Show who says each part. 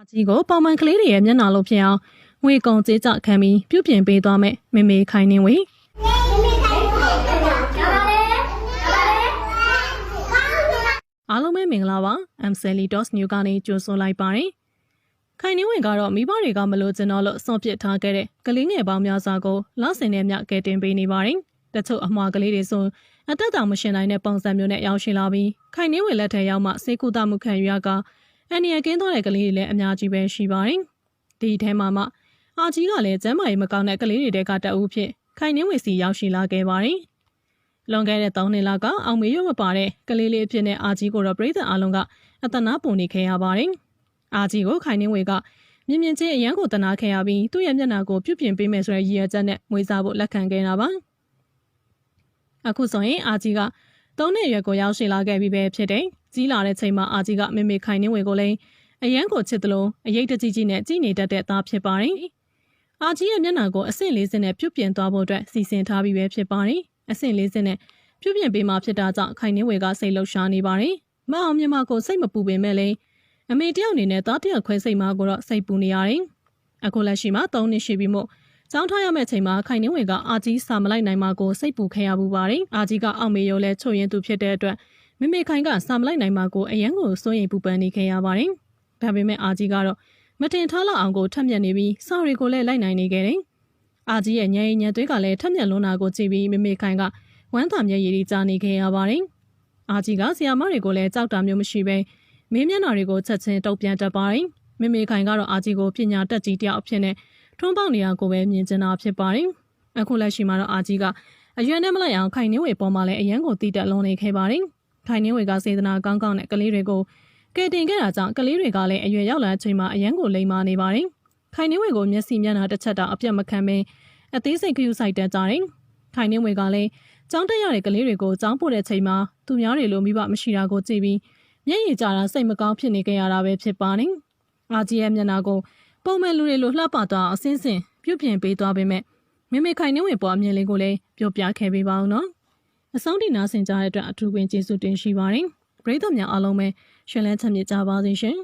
Speaker 1: အာကြီးကိုပုံမှန်ကလေးတွေရဲ့မျက်နှာလိုဖြစ်အောင်ငွေကုန်ကြေးကြခံပြီးပြုပြင်ပေးသွားမယ်မေမေခိုင်နေဝေအားလုံးပဲမင်္ဂလာပါ I'm Sally Dos New ကနေကြိုဆိုလိုက်ပါတယ်ခိုင်နေဝင်ကတော့မိဘတွေကမလို့ကျွန်တော်လို့စွန့်ပစ်ထားခဲ့တဲ့ကလေးငယ်ပေါင်းများစွာကိုလောက်စင်နဲ့မြကဲတင်ပေးနေပါတယ်တချို့အမှားကလေးတွေဆိုအသက်တောင်မရှင်နိုင်တဲ့ပုံစံမျိုးနဲ့ရောက်ရှိလာပြီးခိုင်နေဝင်လက်ထက်ရောက်မှစေကူတာမှုခံယူရက အန်နီယကင်းသွားတဲ့ကလေးတွေလည်းအများကြီးပဲရှိပါတယ်။ဒီထဲမှာမှအာကြီးကလည်းကျမ်းမာရေးမကောင်းတဲ့ကလေးတွေတဲကတအူးဖြစ်ခိုင်နှင်းဝေစီရောက်ရှိလာခဲ့ပါတယ်။လွန်ခဲ့တဲ့3နှစ်လောက်ကအောင်မေရွတ်မပါတဲ့ကလေးလေးအဖြစ်နဲ့အာကြီးကိုတော့ပြည်သူအလုံးကအတနာပုံနေခဲ့ရပါတယ်။အာကြီးကိုခိုင်နှင်းဝေကမြင်မြင်ချင်းအရန်ကိုတနာခဲ့ရပြီးသူ့ရဲ့မျက်နှာကိုပြုပြင်ပေးမယ်ဆိုတဲ့ရည်ရွယ်ချက်နဲ့မွေးစားဖို့လက်ခံခဲ့တာပါ။အခုဆိုရင်အာကြီးကသုံးနှစ်ရွယ်ကိုရောက်ရှိလာခဲ့ပြီပဲဖြစ်တယ်။ ကြီးလာတဲ့ချိန်မှာအာကြီးကမေမေခိုင်နှင်းဝေကိုလည်းအရန်ကိုချစ်တယ်လို့အရေးတကြီးကြီးနဲ့ကြည်နေတတ်တဲ့သားဖြစ်ပါတယ်။အာကြီးရဲ့မျက်နှာကိုအဆင့်လေးစင်းနဲ့ပြုတ်ပြင်သွားဖို့အတွက်စီစဉ်ထားပြီးပဲဖြစ်ပါတယ်။အဆင့်လေးစင်းနဲ့ပြုတ်ပြင်ပေးမှဖြစ်တာကြောင့်ခိုင်နှင်းဝေကစိတ်လှုပ်ရှားနေပါတယ်။မအောင်မြမကိုစိတ်မပူပေမဲ့လည်းအမေတယောက်အနေနဲ့သားတယောက်ခွဲစိတ်မကိုတော့စိတ်ပူနေရတယ်။အခုလက်ရှိမှာ၃နှစ်ရှိပြီမို့ကျောင်းထားရမယ့်ချိန်မှာခိုင်နှင်းဝေကအာကြီးစာမလိုက်နိုင်မှကိုစိတ်ပူခဲ့ရပူပါတယ်။အာကြီးကအောက်မေရိုးလဲချုပ်ရင်သူဖြစ်တဲ့အတွက် မမေခိုင်ကစာမလိုက်နိုင်မှကိုအရန်ကိုစိုးရိမ်ပူပန်နေခဲ့ရပါတယ်။ဒါပေမဲ့အာကြီးကတော့မတင်ထားလောက်အောင်ကိုထက်မြက်နေပြီးစာတွေကိုလည်းလိုက်နိုင်နေခဲ့တယ်။အာကြီးရဲ့ညင်ညံသွေးကလည်းထက်မြက်လွန်းတာကိုကြည့်ပြီးမမေခိုင်ကဝမ်းသာမျက်ရည်တွေကြားနေခဲ့ရပါတယ်။အာကြီးကဆီယာမတွေကိုလည်းကြောက်တာမျိုးမရှိပဲမင်းမျက်နှာတွေကိုချက်ချင်းတုပ်ပြန်တတ်ပါတယ်။မမေခိုင်ကတော့အာကြီးကိုပညာတတ်ကြီးတယောက်အဖြစ်နဲ့ထွန်းပေါက်နေတာကိုပဲမြင်ကျင်တာဖြစ်ပါတယ်။အခုလက်ရှိမှာတော့အာကြီးကအရွယ်နဲ့မလိုက်အောင်ခိုင်နှင်းဝေပေါ်မှာလည်းအရန်ကိုတီးတက်လုံးနေခဲ့ပါတယ်။ ခိုင်နှင်းဝေကစေတနာကောင်းကောင်းနဲ့ကလေးတွေကိုကယ်တင်ခဲ့တာကြောင့်ကလေးတွေကလည်းအရွယ်ရောက်လာချိန်မှာအရန်ကိုလိမ်မာနေပါတယ်။ခိုင်နှင်းဝေကိုမျက်စိမျက်နှာတစ်ချက်တောင်အပြတ်မခံဘဲအသေးစိတ်ခရူးဆိုင်တက်ကြတယ်။ခိုင်နှင်းဝေကလည်းကျောင်းတက်ရတဲ့ကလေးတွေကိုကျောင်းပို့တဲ့ချိန်မှာသူများတွေလိုမိဘမရှိတာကိုကြည့်ပြီးမျက်ရည်ကျတာစိတ်မကောင်းဖြစ်နေကြရတာပဲဖြစ်ပါတယ်။အာကြီးရဲ့မျက်နှာကိုပုံမဲ့လူတွေလိုလှပသွားအောင်အစင်းစင်ပြုတ်ပြင်ပေးသွားပေမဲ့မေမေခိုင်နှင်းဝင်ပေါ်အမြင်လေးကိုလည်းပြောပြခဲ့ပေးပါဦးနော် အဆုံးထိနားဆင်ကြတဲ့အတွက်အထူးပင်ကျေးဇူးတင်ရှိပါတယ်ပရိသတ်များအားလုံးပဲရှင်လန်းချမ်းမြေကြပါစေရှင်